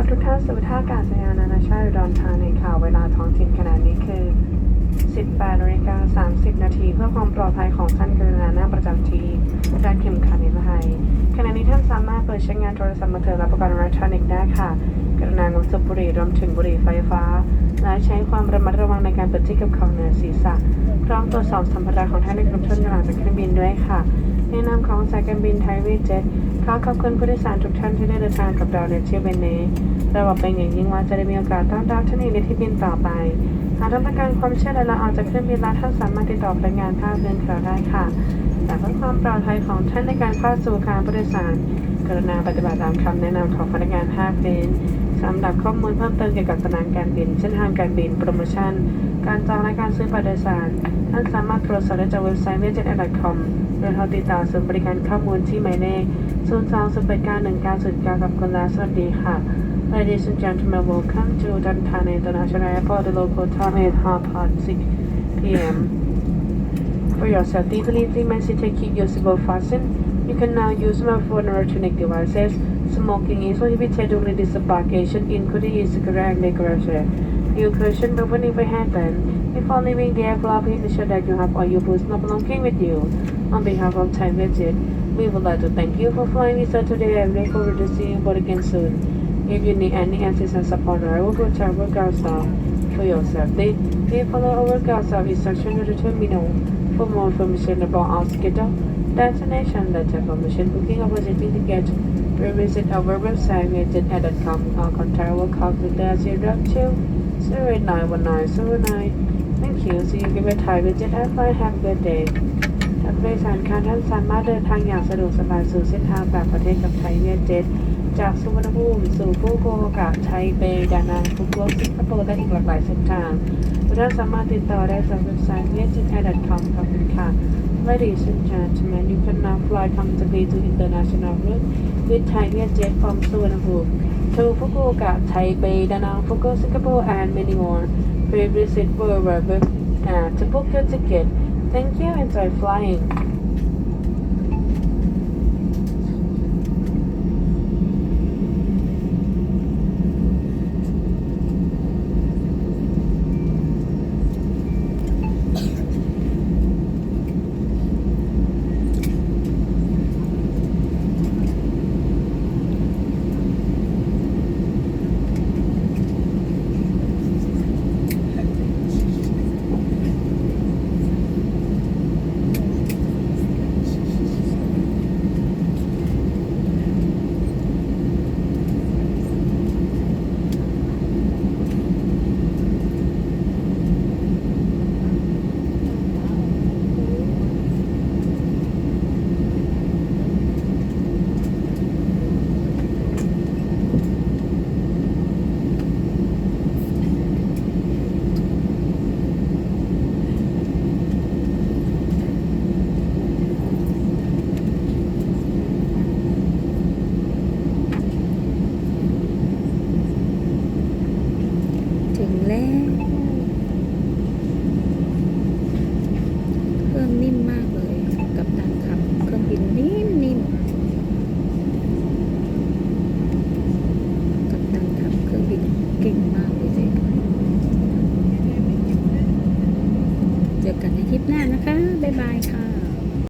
เข้านสู่ท่ากาศยานนานาชาติอุดรธานีค่ะเวลาท้องถิ่นขณะนี้คือ 18นาฬิกา30 นาทีเพื่อความปลอดภัยของท่านกรุณาหน้าประจำที่และเข็มขัดนิรภัยขณะนี้ท่านสามารถเปิดใช้งานโทรศัพท์มือถือและอุปกรณ์อิเล็กทรอนิกส์ได้ค่ะ กรุณางดสูบบุหรี่รวมถึงบุหรี่ไฟฟ้า และใช้ความระมัดระวังในการเปิดที่กับของเหนือศีรษะ พร้อมตรวจสอบสัมภาระของท่านในกลุ่มชนกลังจากเครื่องบินด้วยค่ะในนามของสายการบินไทยเวทเจ็ต ขอขอบคุณผู้โดยสารทุกท่านที่ได้เดินทางกับเราในเที่ยวบินนี้เราหวังเป็นอย่างยิ่งว่าจะได้มีโอกาสต้อนรับท่านในที่บินต่อไป หากต้องการความช่วยเหลือและออกจากเครื่องบินแล้วท่านสามารถติดต่อพนักงานภาคเดินเราได้ค่ะ แต่เพื่อความปลอดภัยของท่านในการเข้าสู่การผู้โดยสาร กรุณาปฏิบัติตามคำแนะนำของพนักงานภาคบิน สำหรับข้อมูลเพิ่มเติมเกี่ยวกับตารางการบิน เส้นทางการบิน โปรโมชั่น การจองและการซื้อบัตรโดยสาร ท่านสามารถตรวจสอบได้จากเว็บไซต์ vietjet.com หรือโทรติดต่อศูนย์บริการข้อมูลที่หมายเลข0 2 0 8 9 1 9 0 9กับคุณลาสวัสดีค่ะ Ladies and gentlemen, welcome to Dantana International Airport. The local time is half past 6 p.m. For your safety, please remain seated, keep your seatbelt fastened. You can now use mobile phone or electronic devices. Smoking is prohibited during this embarkation, including e-cigarette and cigarette. You caution by putting your handband. Before leaving the aircraft, please ensure that you have all your personal belongings with you. On behalf of Thai Visit, we would like to thank you for flying with us today and look forward to seeing you again soon. If you need any assistance I will go to our workout staff. For your safety, please follow our workout staff instruction to the terminal. For more information about our schedule, destination, letter permission, booking, or visiting ticket, please visit our website vietjet.com or contact our call center 02 0891909. Thank you. See you give a Thai Vietjet Airline. Have a good day. ท่านผู้โดยสารค่ะท่านสามารถเดินทางอย่างสะดวกสบายสู่เส้นทางต่างประเทศกับไทยเวียดเจ็ต จากสุวรรณภูมิสู่ฟุกุโอกะไทเปดานังฟุกุโอกะสิงคโปร์และอีกหลากหลายเส้นทางทุกท่าสามารถติดต่อได้จากเว็บไซต์ vietjet.com ขอบคุณค่ะ Ladies and gentlemen, you can now fly comfortably to international route with Thai Vietjet from Suvarnabhumi to Fukuoka, Taipei, Da Nang, Fukuoka, Singapore, and many more. Please visit our web uh, to book your ticket. Thank you. Enjoy flying. ถึงแล้ว เครื่องนิ่มมากเลย กับตันขับ เครื่องบินนิ่มนิ่มกับตันขับ เครื่องบินเก่งมากเลยเจ๊เจอกันในทริปหน้านะคะ บ๊ายบายค่ะ